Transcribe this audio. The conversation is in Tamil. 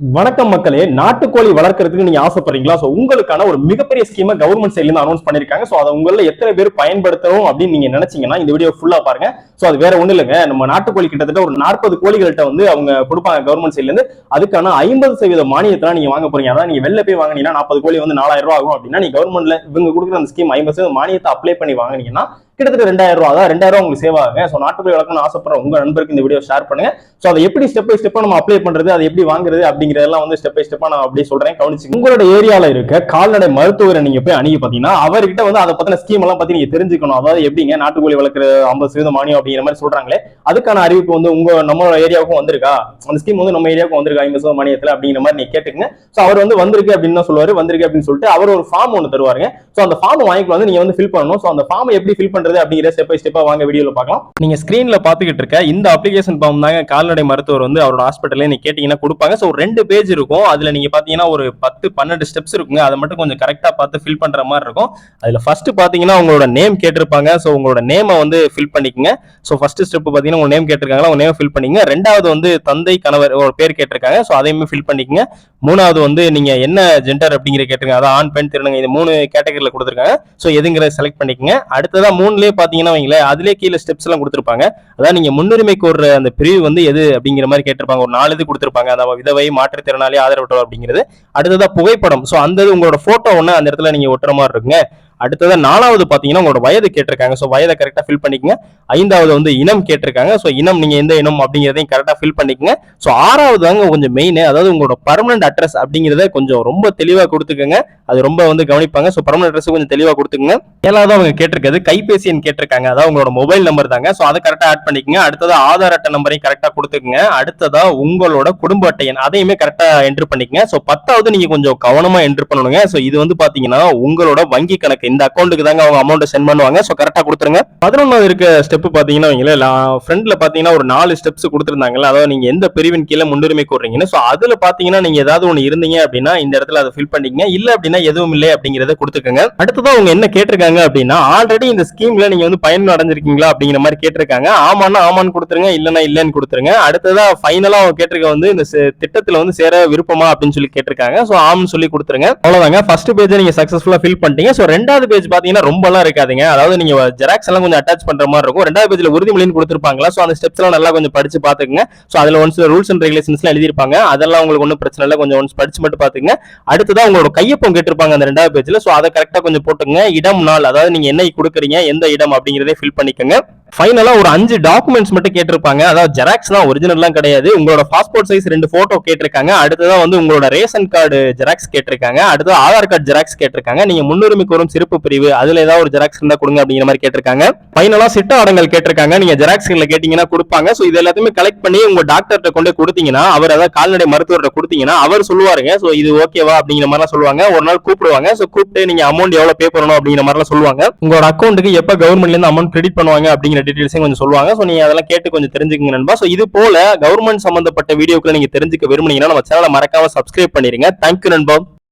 வணக்கம் மக்களே நாட்டுக்கோழி வளர்க்கறதுக்கு நீங்க ஆசைப்படுறீங்களா? சோ உங்களுக்கான ஒரு மிகப்பெரிய ஸ்கீமை கவர்மெண்ட் சைட்ல இருந்து அனௌன்ஸ் பண்ணிருக்காங்க. சோ அதை உங்கள எத்தனை பேர் பயன்படுத்தணும் அப்படின்னு நீங்க நினைச்சீங்கன்னா இந்த வீடியோ ஃபுல்லா பாருங்க. சோ அது வேற ஒண்ணு இல்லைங்க. நம்ம நாட்டுக்கோழி கிட்டத்தட்ட ஒரு நாற்பது கோழிகள்கிட்ட வந்து அவங்க கொடுப்பாங்க கவர்மெண்ட் சைட்ல இருந்து. அதுக்கான ஐம்பது சதவீத மானியத்தெல்லாம் நீங்க வாங்க போறீங்க. அதாவது நீங்க வெளில போய் வாங்கினீங்கன்னா நாற்பது கோழி வந்து நாலாயிரம் ரூபாய் ஆகும் அப்படின்னா நீங்க கவர்மெண்ட்ல இவங்க கொடுக்குற அந்த ஸ்கீம் ஐம்பது சதவீத மானியத்தை அப்ளை பண்ணி வாங்கினீங்கன்னா கிட்டத்தட்ட ரெண்டாயிரம் ரூபா. அதான் ரெண்டாயிரம் ரூபா உங்களுக்கு சேவ் ஆகுங்க. ஸோ போய் வளர்க்கணும்னு ஆசைப்படுற உங்க நண்பருக்கு இந்த வீடியோ ஷேர் பண்ணுங்க. ஸோ அதை எப்படி ஸ்டெப் பை ஸ்டெப்பா நம்ம அப்ளை பண்றது அதை எப்படி வாங்குறது அப்படிங்கறதெல்லாம் வந்து ஸ்டெப் பை ஸ்டெப்பா நான் அப்படியே சொல்றேன். கவனிச்சு உங்களோட ஏரியால இருக்க கால்நடை மருத்துவரை நீங்க போய் அணுகி பாத்தீங்கன்னா அவர்கிட்ட வந்து அதை பத்தின ஸ்கீம் எல்லாம் பத்தி நீங்க தெரிஞ்சுக்கணும். அதாவது எப்படிங்க நாட்டுக்கோழி வளர்க்குற ஐம்பது சதவீதம் மானியம் அப்படிங்கிற மாதிரி சொல்றாங்களே அதுக்கான அறிவிப்பு வந்து உங்க நம்ம ஏரியாவுக்கும் வந்திருக்கா? அந்த ஸ்கீம் வந்து நம்ம ஏரியாவுக்கும் வந்திருக்கா ஐம்பது சதவீதம் மானியத்துல அப்படிங்கிற மாதிரி நீங்க கேட்டுங்க ஸோ அவர் வந்து வந்திருக்கு அப்படின்னு தான் சொல்லுவாரு. வந்திருக்கு அப்படின்னு சொல்லிட்டு அவர் ஒரு ஃபார்ம் ஒன்று தருவாருங்க. ஸோ அந்த ஃபார்ம் வாங்கிக்கலாம் வந்து நீங்க வந்து ஃபில் பண்ணணும். ஸோ அந்த ஃபார்ம் எப்படி ஃபில் பண்றது அப்படிங்கிற ஸ்டெப் பை ஸ்டெப்பா வாங்க வீடியோல பார்க்கலாம். நீங்க ஸ்கிரீன்ல பாத்துக்கிட்டு இருக்க இந்த அப்ளிகேஷன் ஃபார்ம் தாங்க கால்நடை மருத்துவர் வந்து அவரோட ஹாஸ்பிட்டல்ல நீங்க கேட்டீங்கன்னா கொடுப்பாங்க. ஸோ ரெண்டு பேஜ் இருக்கும். அதுல நீங்க பாத்தீங்கன்னா ஒரு பத்து பன்னெண்டு ஸ்டெப்ஸ் இருக்குங்க. அதை மட்டும் கொஞ்சம் கரெக்டா பார்த்து ஃபில் பண்ற மாதிரி இருக்கும். அதுல ஃபர்ஸ்ட் பாத்தீங்கன்னா உங்களோட நேம் கேட்டிருப்பாங்க. ஸோ உங்களோட நேமை வந்து ஃபில் பண்ணிக்கங்க. ஸோ ஃபர்ஸ்ட் ஸ்டெப் பாத்தீங்கன்னா உங்க நேம் கேட்டிருக்காங்களா? உங்க நேம் ஃபில் பண்ணிக்கங்க. ரெண்டாவது வந்து தந்தை கணவர் ஒரு பேர் கேட்டிருக்காங்க. ஸோ அதையுமே ஃபில் பண்ணிக்கங்க. மூணாவது வந்து நீங்க என்ன ஜெண்டர் அப்படிங்கிற கேட்டிருக்காங்க. அதான் ஆண் பெண் திருநங்கை இந்த மூணு கேட்டகரியில் கொடுத்துருக்காங்க. ஸோ எதுங்கிறத செலக்ட் பண்ணிக்கங்க. அடுத்ததா மூணுலயே பாத்தீங்கன்னா வைங்களேன் அதுலயே கீழே ஸ்டெப்ஸ் எல்லாம் கொடுத்துருப்பாங்க. அதான் நீங்க முன்னுரிமை கோர்ற அந்த பிரிவு வந்து எது அப்படிங்கிற மாதிரி கேட்டிருப்பாங்க. ஒரு நாலு இது கொடுத்துருப்பாங்க. அந்த விதவை மாற்றுத்திறனாளி ஆதரவற்றவர் அப்படிங்கிறது. அடுத்ததா புகைப்படம். ஸோ அந்த உங்களோட போட்டோ ஒன்று அந்த இடத்துல நீங்க ஒட்டுற மாதிரி இருக்குங்க. அடுத்தது நாலாவது பார்த்தீங்கன்னா உங்களோட வயது கேட்டிருக்காங்க. ஸோ வயதை கரெக்டாக ஃபில் பண்ணிக்கங்க. ஐந்தாவது வந்து இனம் கேட்டிருக்காங்க. ஸோ இனம் நீங்கள் எந்த இனம் அப்படிங்கிறதையும் கரெக்டாக ஃபில் பண்ணிக்கங்க. ஸோ ஆறாவது தாங்க கொஞ்சம் மெயின் அதாவது உங்களோட பர்மனன்ட் அட்ரஸ் அப்படிங்கிறத கொஞ்சம் ரொம்ப தெளிவாக கொடுத்துக்கோங்க. அது ரொம்ப வந்து கவனிப்பாங்க. ஸோ பர்மனன்ட் அட்ரஸ் கொஞ்சம் தெளிவாக கொடுத்துக்கோங்க. ஏழாவது அவங்க கேட்டிருக்கிறது கைபேசி எண் கேட்டிருக்காங்க. அதாவது உங்களோட மொபைல் நம்பர் தாங்க. ஸோ அதை கரெக்டாக ஆட் பண்ணிக்கங்க. அடுத்ததாக ஆதார் அட்டை நம்பரையும் கரெக்டாக கொடுத்துக்கங்க. அடுத்ததா உங்களோட குடும்ப அட்டை எண் அதையுமே கரெக்டாக என்ட்ரு பண்ணிக்கங்க. ஸோ பத்தாவது நீங்கள் கொஞ்சம் கவனமாக என்ட்ரு பண்ணணுங்க. ஸோ இது வந்து பார்த்தீங்கன்னா உங்களோட வங்கி கணக்கு இந்த அக்கௌண்ட்டுக்கு தாங்க அவங்க அமௌண்ட்டை சென்ட் பண்ணுவாங்க. ஸோ கரெக்டாக கொடுத்துருங்க. பதினொன்றாவது இருக்க ஸ்டெப் பாத்தீங்கன்னா வைங்களேன் ஃப்ரெண்டில் பார்த்தீங்கன்னா ஒரு நாலு ஸ்டெப்ஸ் கொடுத்துருந்தாங்கல்ல அதாவது நீங்கள் எந்த பிரிவின் கீழே முன்னுரிமை கூடுறீங்கன்னு ஸோ அதில் பார்த்தீங்கன்னா நீங்கள் ஏதாவது ஒன்று இருந்தீங்க அப்படின்னா இந்த இடத்துல அதை ஃபில் பண்ணிக்கங்க. இல்லை அப்படின்னா எதுவும் இல்லை அப்படிங்கிறத கொடுத்துக்கோங்க. அடுத்ததான் அவங்க என்ன கேட்டிருக்காங்க அப்படின்னா ஆல்ரெடி இந்த ஸ்கீமில் நீங்கள் வந்து பயன் அடைஞ்சிருக்கீங்களா அப்படிங்கிற மாதிரி கேட்டிருக்காங்க. ஆமான்னா ஆமான்னு கொடுத்துருங்க இல்லைன்னா இல்லைன்னு கொடுத்துருங்க. அடுத்ததாக ஃபைனலாக அவங்க கேட்டிருக்க வந்து இந்த திட்டத்தில் வந்து சேர விருப்பமா அப்படின்னு சொல்லி கேட்டிருக்காங்க. ஸோ ஆம்னு சொல்லி கொடுத்துருங்க. அவ்வளோதாங்க ஃபர்ஸ்ட் பேஜை நீங்கள் சக்ஸஸ்ஃபுல்லாக ஃபில் பண்ணிட்டீங்க. ஸோ ரெண்டாவது பேஜ் பாத்தீங்கன்னா ரொம்பலாம் இருக்காதுங்க. அதாவது நீங்க ஜெராக்ஸ் எல்லாம் கொஞ்சம் அட்டாச் பண்ற மாதிரி இருக்கும். ரெண்டாவது பேஜ்ல உறுதிமொழின்னு கொடுத்துருப்பாங்களா? ஸோ அந்த ஸ்டெப்ஸ் எல்லாம் நல்லா கொஞ்சம் படிச்சு பாத்துக்கங்க. ஸோ அதுல ஒன்ஸ் ரூல்ஸ் அண்ட் ரெகுலேஷன்ஸ்லாம் எழுதிருப்பாங்க அதெல்லாம் உங்களுக்கு ஒன்றும் பிரச்சனை இல்லை. கொஞ்சம் ஒன்ஸ் படிச்சு மட்டும் பாத்துங்க அடுத்ததான் உங்களோட கையொப்பம் கேட்டிருப்பாங்க அந்த ரெண்டாவது பேஜ்ல ஸோ அதை கரெக்டா கொஞ்சம் போட்டுங்க இடம் நாள் அதாவது நீங்க என்ன கொடுக்குறீங்க எந்த இடம் அப்படிங்கறதே ஃபில் பண்ணிக்கங்க. ஃபைனலா ஒரு அஞ்சு டாக்குமெண்ட்ஸ் மட்டும் கேட்டிருப்பாங்க. அதாவது ஜெராக்ஸ் தான் ஒரிஜினல்லாம் கிடையாது. உங்களோட பாஸ்போர்ட் சைஸ் ரெண்டு போட்டோ கேட்டிருக்காங்க. அடுத்ததான் வந்து உங்களோட ரேஷன் கார்டு ஜெராக்ஸ் கேட்டிருக்காங்க. அடுத்து ஆதார் கார்டு ஜெராக்ஸ் கேட்டிருக்காங்க. நீங்க முன்னுரிமை கோரும் சிறப்பு பிரிவு. அதுல ஏதாவது ஒரு ஜெராக்ஸ் இருந்தா கொடுங்க அப்படிங்கிற மாதிரி கேட்டிருக்காங்க. ஃபைனலா சிட்ட அடங்கல் கேட்டிருக்காங்க. நீங்க ஜெராக்ஸ்ல கேட்டீங்கன்னா கொடுப்பாங்க. ஸோ இது எல்லாத்தையுமே கலெக்ட் பண்ணி உங்க டாக்டர்கிட்ட கொண்டு கொடுத்தீங்கன்னா அவர் அதாவது கால்நடை மருத்துவர்கிட்ட கொடுத்தீங்கன்னா அவர் சொல்லுவாருங்க. ஸோ இது ஓகேவா அப்படிங்கிற மாதிரிலாம் சொல்லுவாங்க. ஒரு நாள் கூப்பிடுவாங்க. ஸோ கூப்பிட்டு நீங்க அமௌண்ட் எவ்வளவு பே பண்ணணும் அப்படிங்கிற மாதிரிலாம் சொல்லுவாங்க. உங்களோட அக்கௌண்ட்டுக்கு எப்ப கவர்மெண்ட்ல இருந்து அமௌண்ட் கிரெடிட் பண்ணுவாங்க அப்படிங்கிற டீடைல்ஸையும் கொஞ்சம் சொல்லுவாங்க. ஸோ நீங்கள் அதெல்லாம் கேட்டு கொஞ்சம் தெரிஞ்சுக்கங்க நண்பா. ஸோ இது போல கவர்மெண்ட் சம்பந்தப்பட்ட வீடியோக்களை நீங்கள் தெரிஞ்சுக்க விரும்புனீங்கன்னா நம்ம சேனலை மறக்காம சப்ஸ்கிரைப் பண்ணிருங்க. தேங்க்யூ நண்பா.